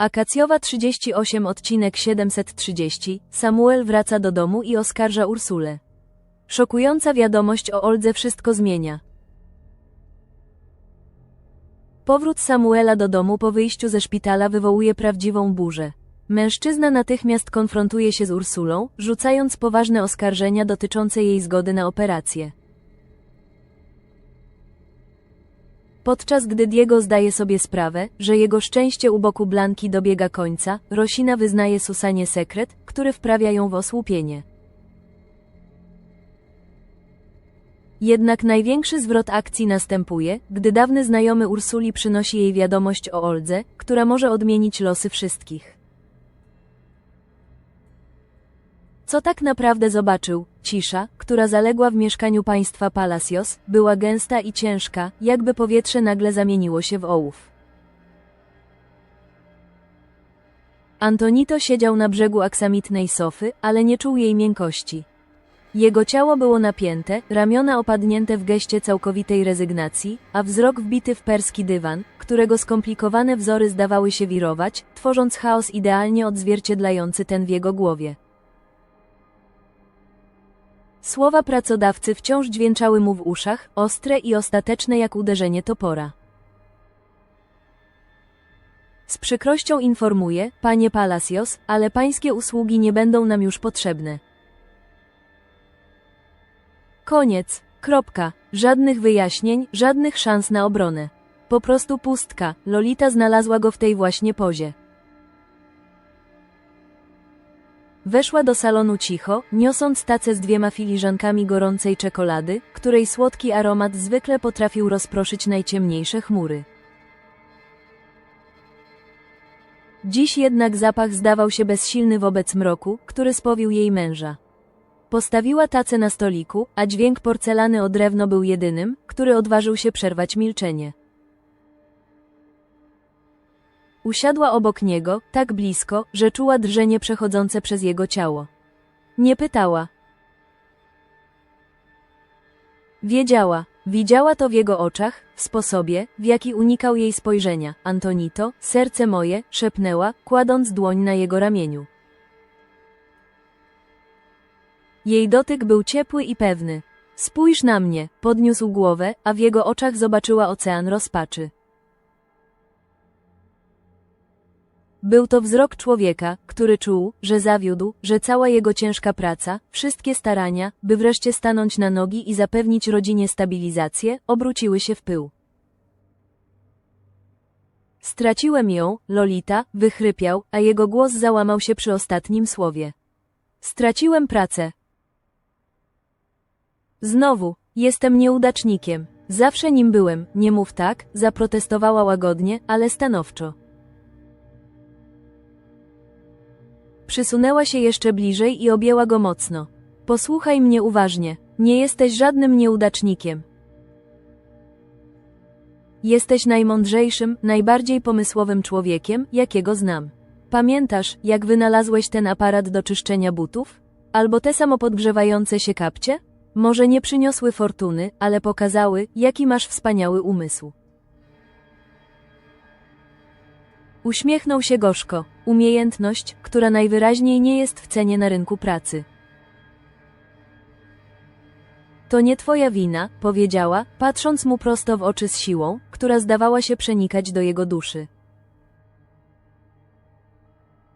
Akacjowa 38 odcinek 730 Samuel wraca do domu i oskarża Ursulę. Szokująca wiadomość o Oldze wszystko zmienia. Powrót Samuela do domu po wyjściu ze szpitala wywołuje prawdziwą burzę. Mężczyzna natychmiast konfrontuje się z Ursulą, rzucając poważne oskarżenia dotyczące jej zgody na operację. Podczas gdy Diego zdaje sobie sprawę, że jego szczęście u boku Blanki dobiega końca, Rosina wyznaje Susanie sekret, który wprawia ją w osłupienie. Jednak największy zwrot akcji następuje, gdy dawny znajomy Ursuli przynosi jej wiadomość o Oldze, która może odmienić losy wszystkich. Co tak naprawdę zobaczył? Cisza, która zaległa w mieszkaniu państwa Palacios, była gęsta i ciężka, jakby powietrze nagle zamieniło się w ołów. Antonito siedział na brzegu aksamitnej sofy, ale nie czuł jej miękkości. Jego ciało było napięte, ramiona opadnięte w geście całkowitej rezygnacji, a wzrok wbity w perski dywan, którego skomplikowane wzory zdawały się wirować, tworząc chaos idealnie odzwierciedlający ten w jego głowie. Słowa pracodawcy wciąż dźwięczały mu w uszach, ostre i ostateczne jak uderzenie topora. Z przykrością informuję, panie Palacios, ale pańskie usługi nie będą nam już potrzebne. Koniec. Kropka. Żadnych wyjaśnień, żadnych szans na obronę. Po prostu pustka. Lolita znalazła go w tej właśnie pozie. Weszła do salonu cicho, niosąc tacę z dwiema filiżankami gorącej czekolady, której słodki aromat zwykle potrafił rozproszyć najciemniejsze chmury. Dziś jednak zapach zdawał się bezsilny wobec mroku, który spowił jej męża. Postawiła tacę na stoliku, a dźwięk porcelany o drewno był jedynym, który odważył się przerwać milczenie. Usiadła obok niego, tak blisko, że czuła drżenie przechodzące przez jego ciało. Nie pytała. Wiedziała, widziała to w jego oczach, w sposobie, w jaki unikał jej spojrzenia. Antonito, serce moje, szepnęła, kładąc dłoń na jego ramieniu. Jej dotyk był ciepły i pewny. Spójrz na mnie, podniósł głowę, a w jego oczach zobaczyła ocean rozpaczy. Był to wzrok człowieka, który czuł, że zawiódł, że cała jego ciężka praca, wszystkie starania, by wreszcie stanąć na nogi i zapewnić rodzinie stabilizację, obróciły się w pył. Straciłem ją, Lolita, wychrypiał, a jego głos załamał się przy ostatnim słowie. Straciłem pracę. Znowu, jestem nieudacznikiem. Zawsze nim byłem, nie mów tak, zaprotestowała łagodnie, ale stanowczo. Przysunęła się jeszcze bliżej i objęła go mocno. Posłuchaj mnie uważnie, nie jesteś żadnym nieudacznikiem. Jesteś najmądrzejszym, najbardziej pomysłowym człowiekiem, jakiego znam. Pamiętasz, jak wynalazłeś ten aparat do czyszczenia butów? Albo te samopodgrzewające się kapcie? Może nie przyniosły fortuny, ale pokazały, jaki masz wspaniały umysł. Uśmiechnął się gorzko. Umiejętność, która najwyraźniej nie jest w cenie na rynku pracy. To nie twoja wina, powiedziała, patrząc mu prosto w oczy z siłą, która zdawała się przenikać do jego duszy.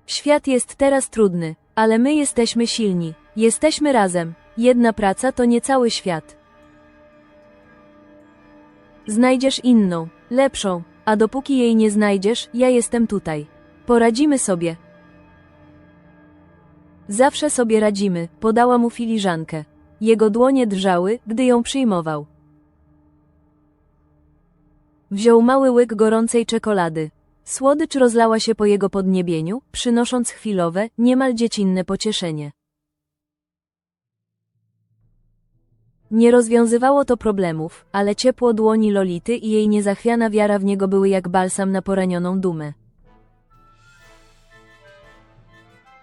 Świat jest teraz trudny, ale my jesteśmy silni. Jesteśmy razem. Jedna praca to nie cały świat. Znajdziesz inną, lepszą, a dopóki jej nie znajdziesz, ja jestem tutaj. Poradzimy sobie. Zawsze sobie radzimy, podała mu filiżankę. Jego dłonie drżały, gdy ją przyjmował. Wziął mały łyk gorącej czekolady. Słodycz rozlała się po jego podniebieniu, przynosząc chwilowe, niemal dziecinne pocieszenie. Nie rozwiązywało to problemów, ale ciepło dłoni Lolity i jej niezachwiana wiara w niego były jak balsam na poranioną dumę.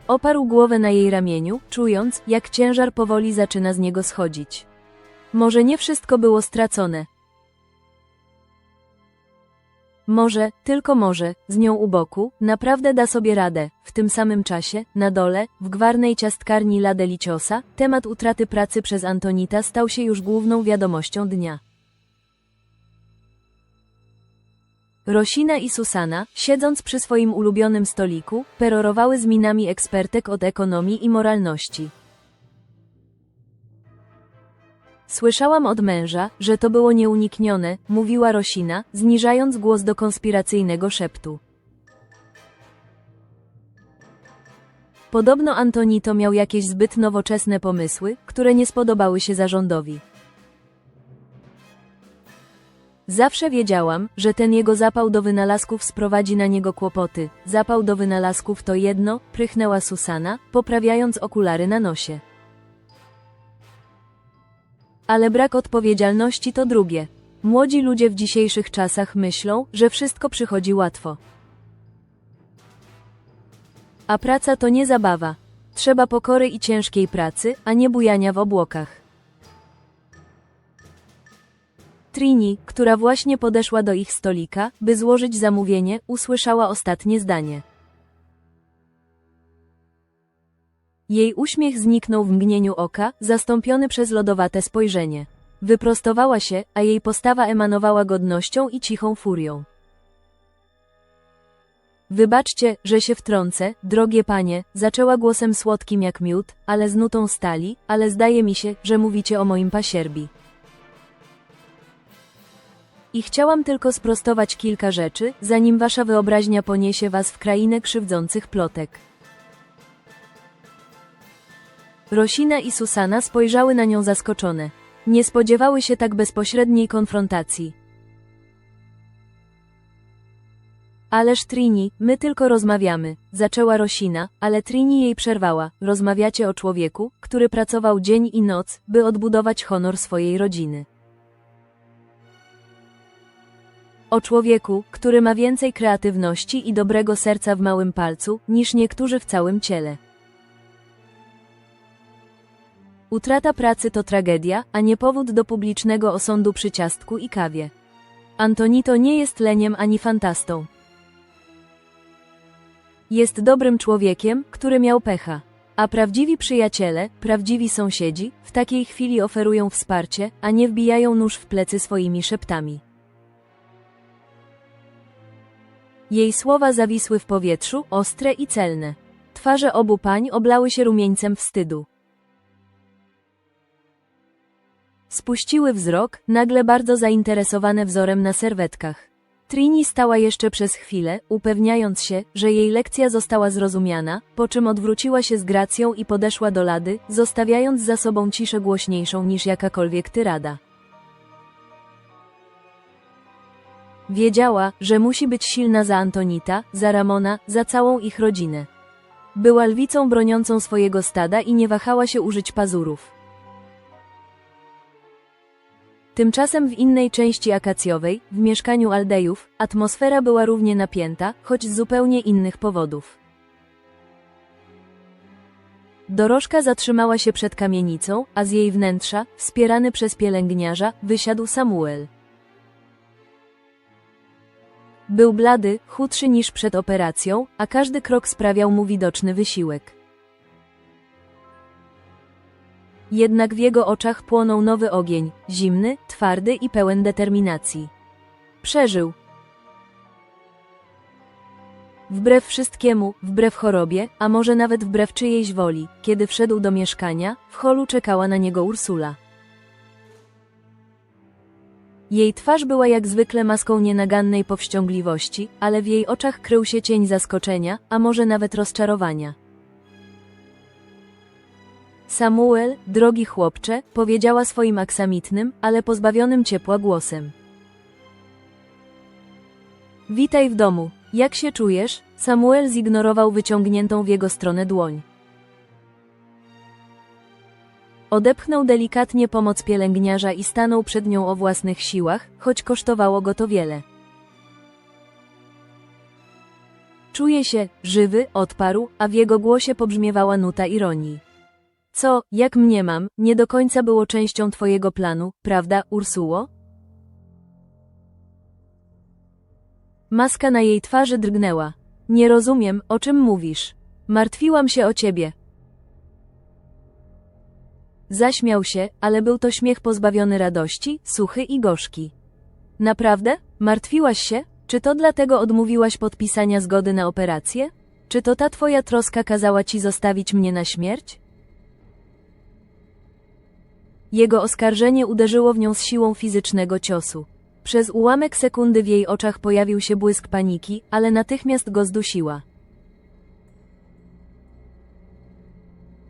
Oparł głowę na jej ramieniu, czując, jak ciężar powoli zaczyna z niego schodzić. Może nie wszystko było stracone. Może, tylko może, z nią u boku, naprawdę da sobie radę. W tym samym czasie, na dole, w gwarnej ciastkarni La Deliciosa, temat utraty pracy przez Antonita stał się już główną wiadomością dnia. Rosina i Susana, siedząc przy swoim ulubionym stoliku, perorowały z minami ekspertek od ekonomii i moralności. Słyszałam od męża, że to było nieuniknione, mówiła Rosina, zniżając głos do konspiracyjnego szeptu. Podobno Antonito miał jakieś zbyt nowoczesne pomysły, które nie spodobały się zarządowi. Zawsze wiedziałam, że ten jego zapał do wynalazków sprowadzi na niego kłopoty. Zapał do wynalazków to jedno, prychnęła Susana, poprawiając okulary na nosie. Ale brak odpowiedzialności to drugie. Młodzi ludzie w dzisiejszych czasach myślą, że wszystko przychodzi łatwo. A praca to nie zabawa. Trzeba pokory i ciężkiej pracy, a nie bujania w obłokach. Trini, która właśnie podeszła do ich stolika, by złożyć zamówienie, usłyszała ostatnie zdanie. Jej uśmiech zniknął w mgnieniu oka, zastąpiony przez lodowate spojrzenie. Wyprostowała się, a jej postawa emanowała godnością i cichą furią. Wybaczcie, że się wtrącę, drogie panie, zaczęła głosem słodkim jak miód, ale z nutą stali, ale zdaje mi się, że mówicie o moim pasierbi. I chciałam tylko sprostować kilka rzeczy, zanim wasza wyobraźnia poniesie was w krainę krzywdzących plotek. Rosina i Susana spojrzały na nią zaskoczone. Nie spodziewały się tak bezpośredniej konfrontacji. Ależ Trini, my tylko rozmawiamy, zaczęła Rosina, ale Trini jej przerwała. Rozmawiacie o człowieku, który pracował dzień i noc, by odbudować honor swojej rodziny. O człowieku, który ma więcej kreatywności i dobrego serca w małym palcu, niż niektórzy w całym ciele. Utrata pracy to tragedia, a nie powód do publicznego osądu przy ciastku i kawie. Antonito nie jest leniem ani fantastą. Jest dobrym człowiekiem, który miał pecha. A prawdziwi przyjaciele, prawdziwi sąsiedzi, w takiej chwili oferują wsparcie, a nie wbijają nóż w plecy swoimi szeptami. Jej słowa zawisły w powietrzu, ostre i celne. Twarze obu pań oblały się rumieńcem wstydu. Spuściły wzrok, nagle bardzo zainteresowane wzorem na serwetkach. Trini stała jeszcze przez chwilę, upewniając się, że jej lekcja została zrozumiana, po czym odwróciła się z gracją i podeszła do lady, zostawiając za sobą ciszę głośniejszą niż jakakolwiek tyrada. Wiedziała, że musi być silna za Antonita, za Ramona, za całą ich rodzinę. Była lwicą broniącą swojego stada i nie wahała się użyć pazurów. Tymczasem w innej części akacjowej, w mieszkaniu Aldejów, atmosfera była równie napięta, choć z zupełnie innych powodów. Dorożka zatrzymała się przed kamienicą, a z jej wnętrza, wspierany przez pielęgniarza, wysiadł Samuel. Był blady, chudszy niż przed operacją, a każdy krok sprawiał mu widoczny wysiłek. Jednak w jego oczach płonął nowy ogień, zimny, twardy i pełen determinacji. Przeżył. Wbrew wszystkiemu, wbrew chorobie, a może nawet wbrew czyjejś woli, kiedy wszedł do mieszkania, w holu czekała na niego Ursula. Jej twarz była jak zwykle maską nienagannej powściągliwości, ale w jej oczach krył się cień zaskoczenia, a może nawet rozczarowania. Samuel, drogi chłopcze, powiedziała swoim aksamitnym, ale pozbawionym ciepła głosem. Witaj w domu. Jak się czujesz? Samuel zignorował wyciągniętą w jego stronę dłoń. Odepchnął delikatnie pomoc pielęgniarza i stanął przed nią o własnych siłach, choć kosztowało go to wiele. Czuje się żywy, odparł, a w jego głosie pobrzmiewała nuta ironii. Co, jak mniemam, nie do końca było częścią twojego planu, prawda, Ursuło? Maska na jej twarzy drgnęła. Nie rozumiem, o czym mówisz. Martwiłam się o ciebie. Zaśmiał się, ale był to śmiech pozbawiony radości, suchy i gorzki. Naprawdę? Martwiłaś się? Czy to dlatego odmówiłaś podpisania zgody na operację? Czy to ta twoja troska kazała ci zostawić mnie na śmierć? Jego oskarżenie uderzyło w nią z siłą fizycznego ciosu. Przez ułamek sekundy w jej oczach pojawił się błysk paniki, ale natychmiast go zdusiła.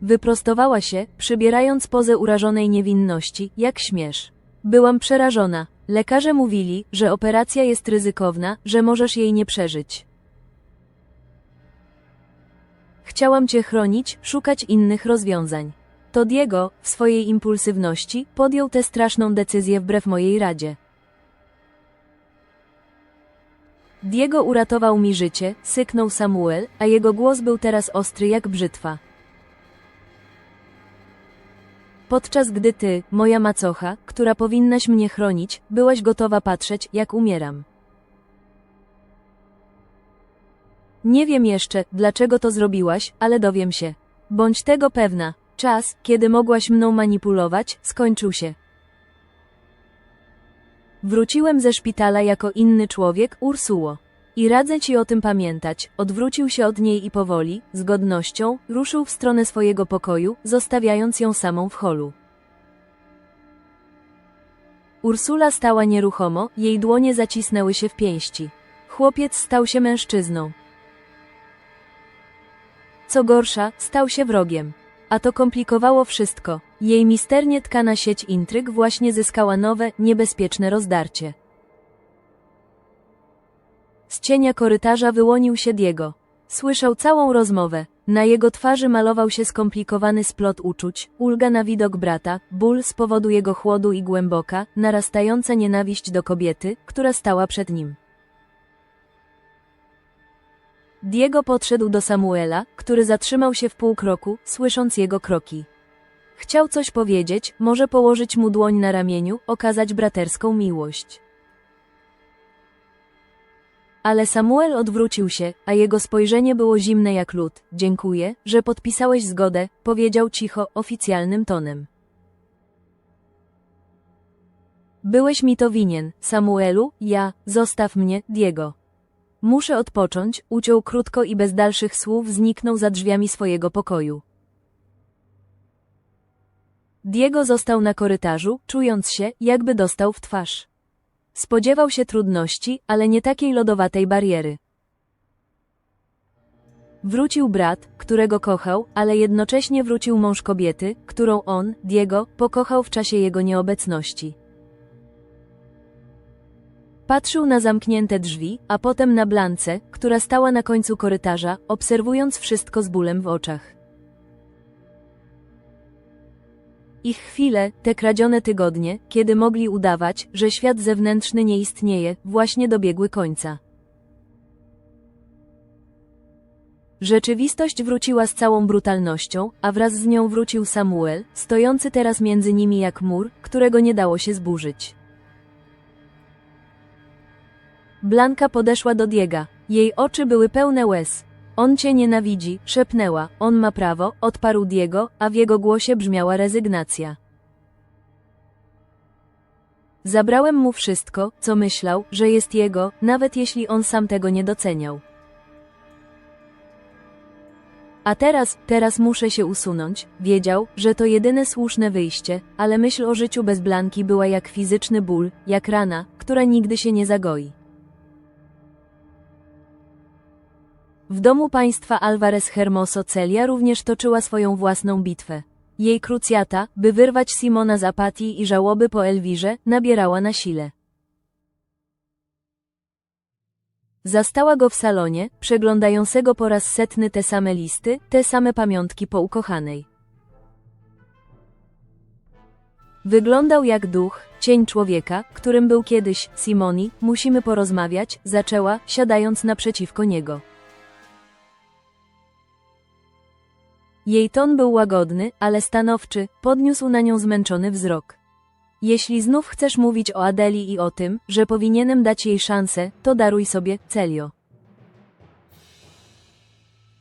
Wyprostowała się, przybierając pozę urażonej niewinności, jak śmiesz. Byłam przerażona. Lekarze mówili, że operacja jest ryzykowna, że możesz jej nie przeżyć. Chciałam cię chronić, szukać innych rozwiązań. To Diego, w swojej impulsywności, podjął tę straszną decyzję wbrew mojej radzie. Diego uratował mi życie, syknął Samuel, a jego głos był teraz ostry jak brzytwa. Podczas gdy ty, moja macocha, która powinnaś mnie chronić, byłaś gotowa patrzeć, jak umieram. Nie wiem jeszcze, dlaczego to zrobiłaś, ale dowiem się. Bądź tego pewna. Czas, kiedy mogłaś mną manipulować, skończył się. Wróciłem ze szpitala jako inny człowiek, Ursuło. I radzę ci o tym pamiętać. Odwrócił się od niej i powoli, z godnością, ruszył w stronę swojego pokoju, zostawiając ją samą w holu. Ursula stała nieruchomo, jej dłonie zacisnęły się w pięści. Chłopiec stał się mężczyzną. Co gorsza, stał się wrogiem. A to komplikowało wszystko. Jej misternie tkana sieć intryg właśnie zyskała nowe, niebezpieczne rozdarcie. Z cienia korytarza wyłonił się Diego. Słyszał całą rozmowę. Na jego twarzy malował się skomplikowany splot uczuć, ulga na widok brata, ból z powodu jego chłodu i głęboka, narastająca nienawiść do kobiety, która stała przed nim. Diego podszedł do Samuela, który zatrzymał się w pół kroku, słysząc jego kroki. Chciał coś powiedzieć, może położyć mu dłoń na ramieniu, okazać braterską miłość. Ale Samuel odwrócił się, a jego spojrzenie było zimne jak lód. Dziękuję, że podpisałeś zgodę, powiedział cicho, oficjalnym tonem. Byłeś mi to winien, Samuelu, ja, zostaw mnie, Diego. Muszę odpocząć, uciął krótko i bez dalszych słów zniknął za drzwiami swojego pokoju. Diego został na korytarzu, czując się, jakby dostał w twarz. Spodziewał się trudności, ale nie takiej lodowatej bariery. Wrócił brat, którego kochał, ale jednocześnie wrócił mąż kobiety, którą on, Diego, pokochał w czasie jego nieobecności. Patrzył na zamknięte drzwi, a potem na Blance, która stała na końcu korytarza, obserwując wszystko z bólem w oczach. Ich chwile, te kradzione tygodnie, kiedy mogli udawać, że świat zewnętrzny nie istnieje, właśnie dobiegły końca. Rzeczywistość wróciła z całą brutalnością, a wraz z nią wrócił Samuel, stojący teraz między nimi jak mur, którego nie dało się zburzyć. Blanka podeszła do Diega. Jej oczy były pełne łez. On cię nienawidzi, szepnęła. On ma prawo, odparł Diego, a w jego głosie brzmiała rezygnacja. Zabrałem mu wszystko, co myślał, że jest jego, nawet jeśli on sam tego nie doceniał. A teraz, teraz muszę się usunąć. Wiedział, że to jedyne słuszne wyjście, ale myśl o życiu bez Blanki była jak fizyczny ból, jak rana, która nigdy się nie zagoi. W domu państwa Alvarez Hermoso Celia również toczyła swoją własną bitwę. Jej krucjata, by wyrwać Simona z apatii i żałoby po Elwirze, nabierała na sile. Zastała go w salonie, przeglądającego po raz setny te same listy, te same pamiątki po ukochanej. Wyglądał jak duch, cień człowieka, którym był kiedyś Simoni, musimy porozmawiać, zaczęła, siadając naprzeciwko niego. Jej ton był łagodny, ale stanowczy, podniósł na nią zmęczony wzrok. Jeśli znów chcesz mówić o Adeli i o tym, że powinienem dać jej szansę, to daruj sobie, Celio.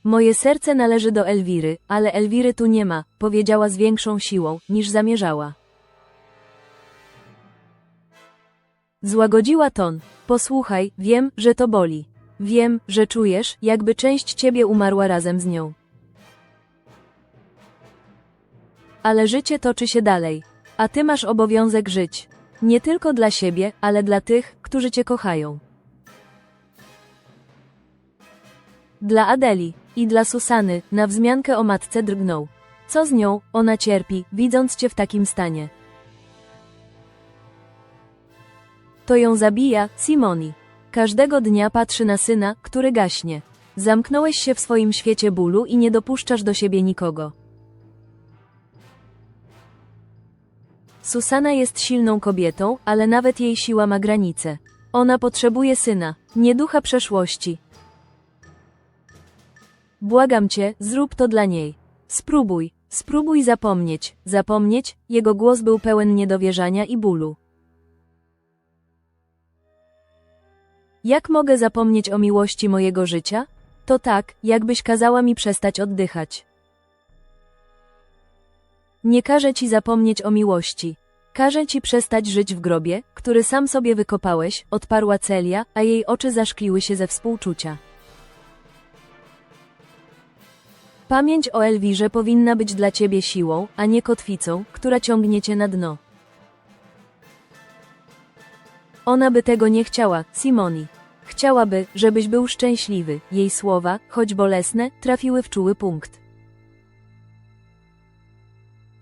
Moje serce należy do Elwiry, ale Elwiry tu nie ma, powiedziała z większą siłą, niż zamierzała. Złagodziła ton. Posłuchaj, wiem, że to boli. Wiem, że czujesz, jakby część ciebie umarła razem z nią. Ale życie toczy się dalej. A ty masz obowiązek żyć. Nie tylko dla siebie, ale dla tych, którzy cię kochają. Dla Adeli i dla Susany, na wzmiankę o matce drgnął. Co z nią, ona cierpi, widząc cię w takim stanie. To ją zabija, Simoni. Każdego dnia patrzy na syna, który gaśnie. Zamknąłeś się w swoim świecie bólu i nie dopuszczasz do siebie nikogo. Susana jest silną kobietą, ale nawet jej siła ma granice. Ona potrzebuje syna, nie ducha przeszłości. Błagam cię, zrób to dla niej. Spróbuj, spróbuj zapomnieć, zapomnieć, jego głos był pełen niedowierzania i bólu. Jak mogę zapomnieć o miłości mojego życia? To tak, jakbyś kazała mi przestać oddychać. Nie każę ci zapomnieć o miłości. Każę ci przestać żyć w grobie, który sam sobie wykopałeś, odparła Celia, a jej oczy zaszkliły się ze współczucia. Pamięć o Elwirze powinna być dla ciebie siłą, a nie kotwicą, która ciągnie cię na dno. Ona by tego nie chciała, Simoni. Chciałaby, żebyś był szczęśliwy. Jej słowa, choć bolesne, trafiły w czuły punkt.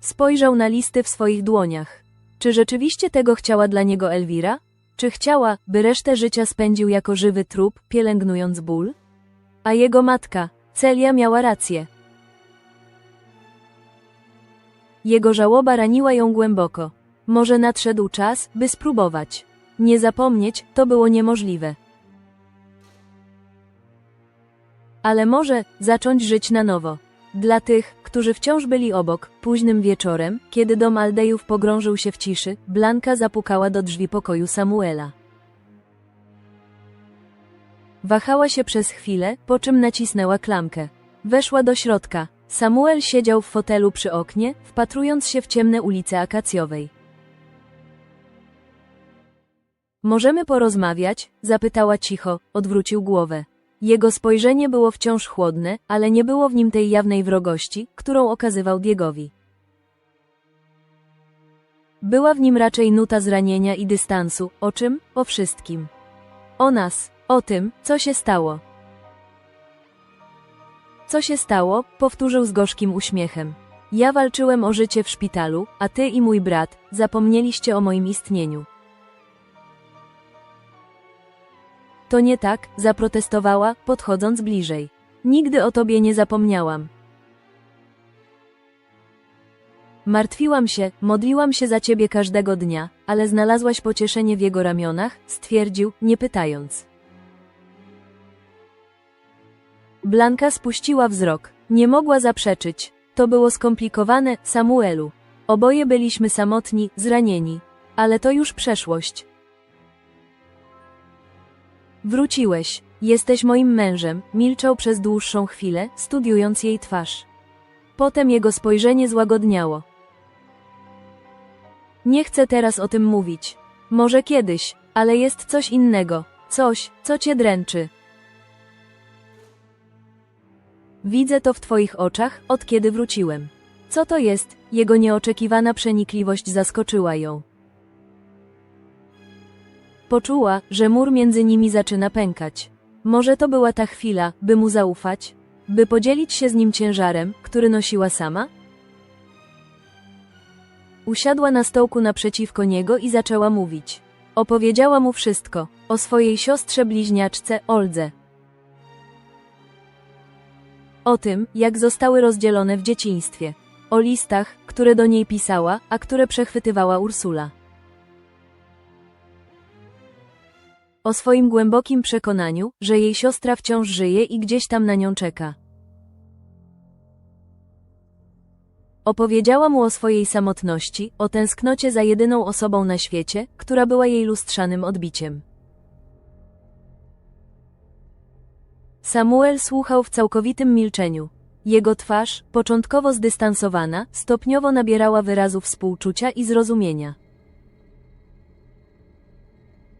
Spojrzał na listy w swoich dłoniach. Czy rzeczywiście tego chciała dla niego Elwira? Czy chciała, by resztę życia spędził jako żywy trup, pielęgnując ból? A jego matka, Celia miała rację. Jego żałoba raniła ją głęboko. Może nadszedł czas, by spróbować. Nie zapomnieć, to było niemożliwe. Ale może zacząć żyć na nowo. Dla tych, którzy wciąż byli obok, późnym wieczorem, kiedy dom Aldejów pogrążył się w ciszy, Blanka zapukała do drzwi pokoju Samuela. Wahała się przez chwilę, po czym nacisnęła klamkę. Weszła do środka. Samuel siedział w fotelu przy oknie, wpatrując się w ciemne ulice Akacjowej. Możemy porozmawiać? zapytała cicho, odwrócił głowę. Jego spojrzenie było wciąż chłodne, ale nie było w nim tej jawnej wrogości, którą okazywał Diegowi. Była w nim raczej nuta zranienia i dystansu, o czym? O wszystkim. O nas, o tym, co się stało. Co się stało? powtórzył z gorzkim uśmiechem. Ja walczyłem o życie w szpitalu, a ty i mój brat zapomnieliście o moim istnieniu. To nie tak, zaprotestowała, podchodząc bliżej. Nigdy o tobie nie zapomniałam. Martwiłam się, modliłam się za ciebie każdego dnia, ale znalazłaś pocieszenie w jego ramionach, stwierdził, nie pytając. Blanka spuściła wzrok. Nie mogła zaprzeczyć. To było skomplikowane, Samuelu. Oboje byliśmy samotni, zranieni. Ale to już przeszłość. Wróciłeś. Jesteś moim mężem. Milczał przez dłuższą chwilę, studiując jej twarz. Potem jego spojrzenie złagodniało. Nie chcę teraz o tym mówić. Może kiedyś, ale jest coś innego. Coś, co cię dręczy. Widzę to w twoich oczach, od kiedy wróciłem. Co to jest? Jego nieoczekiwana przenikliwość zaskoczyła ją. Poczuła, że mur między nimi zaczyna pękać. Może to była ta chwila, by mu zaufać? By podzielić się z nim ciężarem, który nosiła sama? Usiadła na stołku naprzeciwko niego i zaczęła mówić. Opowiedziała mu wszystko, o swojej siostrze bliźniaczce, Oldze. O tym, jak zostały rozdzielone w dzieciństwie. O listach, które do niej pisała, a które przechwytywała Ursula. O swoim głębokim przekonaniu, że jej siostra wciąż żyje i gdzieś tam na nią czeka. Opowiedziała mu o swojej samotności, o tęsknocie za jedyną osobą na świecie, która była jej lustrzanym odbiciem. Samuel słuchał w całkowitym milczeniu. Jego twarz, początkowo zdystansowana, stopniowo nabierała wyrazu współczucia i zrozumienia.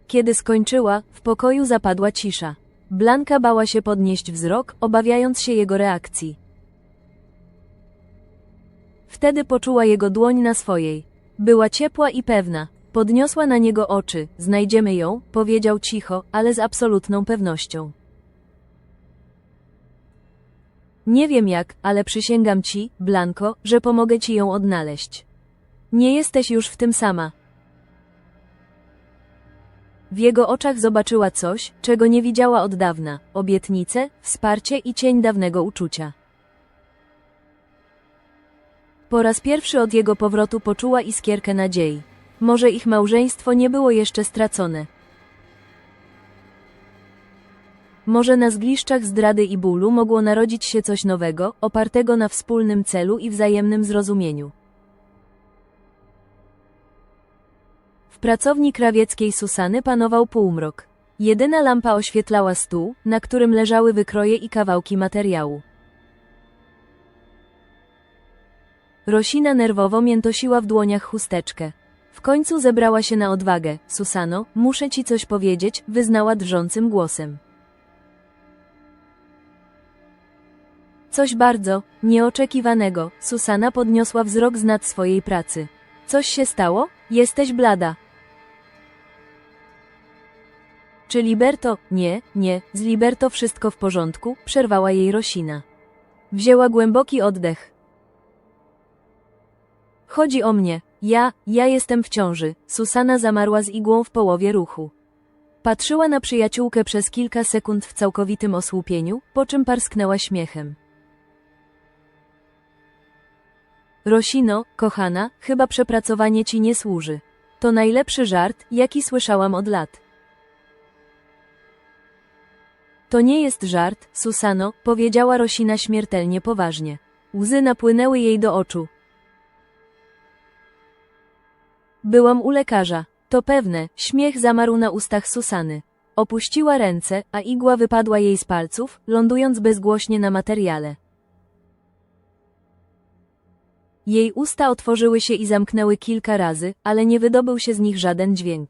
Kiedy skończyła, w pokoju zapadła cisza. Blanka bała się podnieść wzrok, obawiając się jego reakcji. Wtedy poczuła jego dłoń na swojej. Była ciepła i pewna. Podniosła na niego oczy. Znajdziemy ją, powiedział cicho, ale z absolutną pewnością. Nie wiem jak, ale przysięgam ci, Blanko, że pomogę ci ją odnaleźć. Nie jesteś już w tym sama. W jego oczach zobaczyła coś, czego nie widziała od dawna obietnicę, wsparcie i cień dawnego uczucia. Po raz pierwszy od jego powrotu poczuła iskierkę nadziei. Może ich małżeństwo nie było jeszcze stracone. Może na zgliszczach zdrady i bólu mogło narodzić się coś nowego, opartego na wspólnym celu i wzajemnym zrozumieniu. W pracowni krawieckiej Susany panował półmrok. Jedyna lampa oświetlała stół, na którym leżały wykroje i kawałki materiału. Rosina nerwowo miętosiła w dłoniach chusteczkę. W końcu zebrała się na odwagę. Susano, muszę ci coś powiedzieć, wyznała drżącym głosem. Coś bardzo nieoczekiwanego. Susana podniosła wzrok z nad swojej pracy. Coś się stało? Jesteś blada. Czy Liberto? Nie, nie, z Liberto wszystko w porządku, przerwała jej Rosina. Wzięła głęboki oddech. Chodzi o mnie. Ja, ja jestem w ciąży. Susana zamarła z igłą w połowie ruchu. Patrzyła na przyjaciółkę przez kilka sekund w całkowitym osłupieniu, po czym parsknęła śmiechem. Rosino, kochana, chyba przepracowanie ci nie służy. To najlepszy żart, jaki słyszałam od lat. To nie jest żart, Susano, powiedziała Rosina śmiertelnie poważnie. Łzy napłynęły jej do oczu. Byłam u lekarza. To pewne, śmiech zamarł na ustach Susany. Opuściła ręce, a igła wypadła jej z palców, lądując bezgłośnie na materiale. Jej usta otworzyły się i zamknęły kilka razy, ale nie wydobył się z nich żaden dźwięk.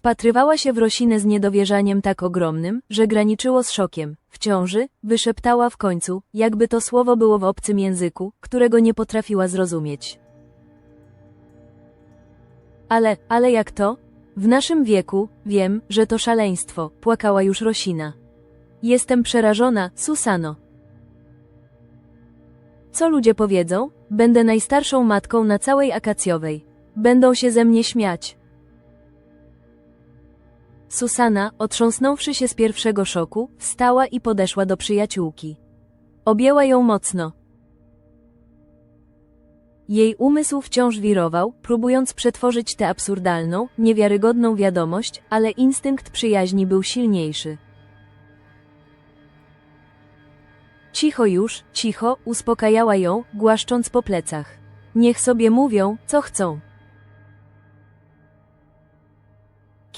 Wpatrywała się w rosinę z niedowierzaniem tak ogromnym, że graniczyło z szokiem. W ciąży, wyszeptała w końcu, jakby to słowo było w obcym języku, którego nie potrafiła zrozumieć. Ale, ale jak to? W naszym wieku, wiem, że to szaleństwo, płakała już Rosina. Jestem przerażona, Susano. Co ludzie powiedzą? Będę najstarszą matką na całej akacjowej. Będą się ze mnie śmiać. Susana, otrząsnąwszy się z pierwszego szoku, wstała i podeszła do przyjaciółki. Objęła ją mocno. Jej umysł wciąż wirował, próbując przetworzyć tę absurdalną, niewiarygodną wiadomość, ale instynkt przyjaźni był silniejszy. Cicho już, cicho, uspokajała ją, głaszcząc po plecach. Niech sobie mówią, co chcą.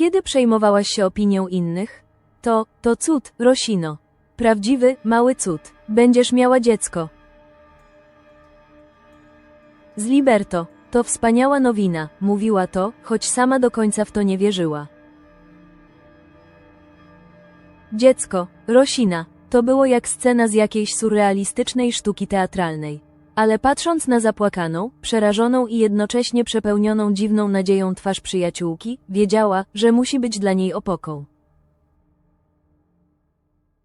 Kiedy przejmowałaś się opinią innych? To, to cud, Rosino. Prawdziwy, mały cud. Będziesz miała dziecko. Z Liberto. To wspaniała nowina, mówiła to, choć sama do końca w to nie wierzyła. Dziecko, Rosina. To było jak scena z jakiejś surrealistycznej sztuki teatralnej. Ale patrząc na zapłakaną, przerażoną i jednocześnie przepełnioną dziwną nadzieją twarz przyjaciółki, wiedziała, że musi być dla niej opoką.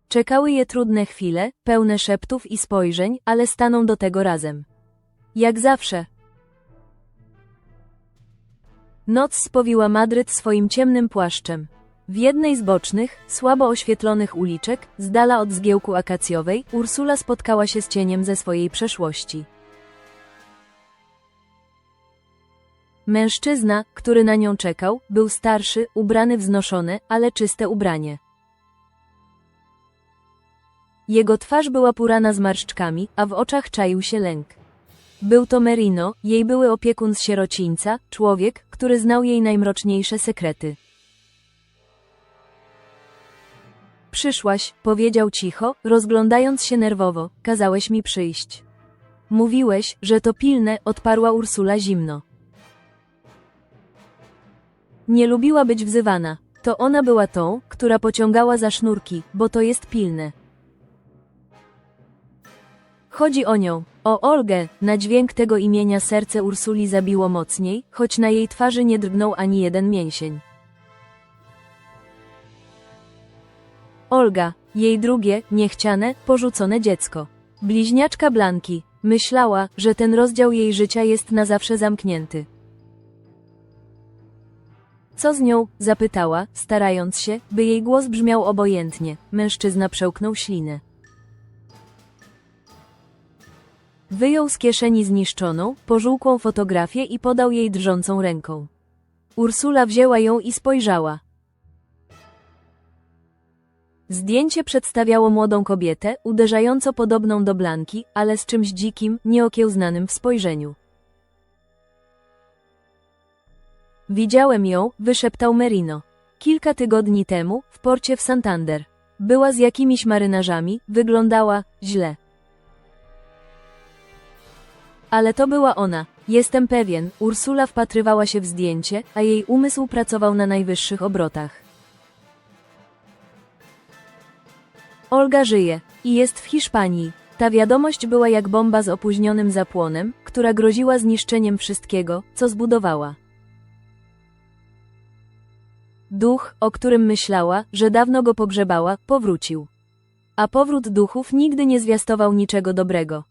Czekały je trudne chwile, pełne szeptów i spojrzeń, ale staną do tego razem. Jak zawsze. Noc spowiła Madryt swoim ciemnym płaszczem. W jednej z bocznych, słabo oświetlonych uliczek, z dala od zgiełku akacjowej, Ursula spotkała się z cieniem ze swojej przeszłości. Mężczyzna, który na nią czekał, był starszy, ubrany w znoszone, ale czyste ubranie. Jego twarz była purana zmarszczkami, a w oczach czaił się lęk. Był to Merino, jej były opiekun z sierocińca, człowiek, który znał jej najmroczniejsze sekrety. Przyszłaś, powiedział cicho, rozglądając się nerwowo, kazałeś mi przyjść. Mówiłeś, że to pilne, odparła Ursula zimno. Nie lubiła być wzywana. To ona była tą, która pociągała za sznurki, bo to jest pilne. Chodzi o nią, o Olgę. Na dźwięk tego imienia serce Ursuli zabiło mocniej, choć na jej twarzy nie drgnął ani jeden mięsień. Olga, jej drugie, niechciane, porzucone dziecko. Bliźniaczka Blanki. Myślała, że ten rozdział jej życia jest na zawsze zamknięty. Co z nią? zapytała, starając się, by jej głos brzmiał obojętnie. Mężczyzna przełknął ślinę. Wyjął z kieszeni zniszczoną, pożółkłą fotografię i podał jej drżącą ręką. Ursula wzięła ją i spojrzała. Zdjęcie przedstawiało młodą kobietę, uderzająco podobną do Blanki, ale z czymś dzikim, nieokiełznanym w spojrzeniu. Widziałem ją, wyszeptał Merino. Kilka tygodni temu, w porcie w Santander. Była z jakimiś marynarzami, wyglądała źle. Ale to była ona. Jestem pewien, Ursula wpatrywała się w zdjęcie, a jej umysł pracował na najwyższych obrotach. Olga żyje i jest w Hiszpanii. Ta wiadomość była jak bomba z opóźnionym zapłonem, która groziła zniszczeniem wszystkiego, co zbudowała. Duch, o którym myślała, że dawno go pogrzebała, powrócił. A powrót duchów nigdy nie zwiastował niczego dobrego.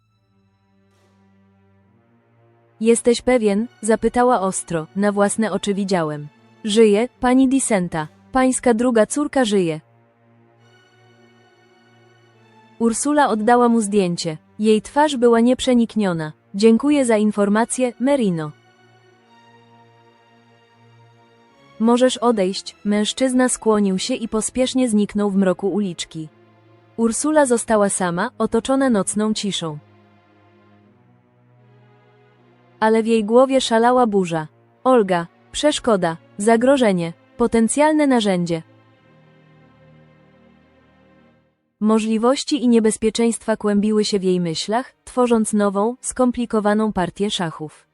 Jesteś pewien? zapytała ostro, na własne oczy widziałem. Żyje, pani Dicenta. Pańska druga córka żyje. Ursula oddała mu zdjęcie. Jej twarz była nieprzenikniona. Dziękuję za informację, Merino. Możesz odejść, mężczyzna skłonił się i pospiesznie zniknął w mroku uliczki. Ursula została sama, otoczona nocną ciszą. Ale w jej głowie szalała burza. Olga, przeszkoda, zagrożenie, potencjalne narzędzie. Możliwości i niebezpieczeństwa kłębiły się w jej myślach, tworząc nową, skomplikowaną partię szachów.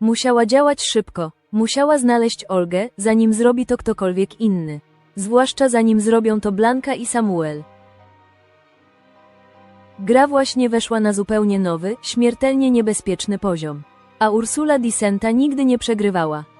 Musiała działać szybko, musiała znaleźć Olgę, zanim zrobi to ktokolwiek inny. Zwłaszcza zanim zrobią to Blanka i Samuel. Gra właśnie weszła na zupełnie nowy, śmiertelnie niebezpieczny poziom. A Ursula Dicenta nigdy nie przegrywała.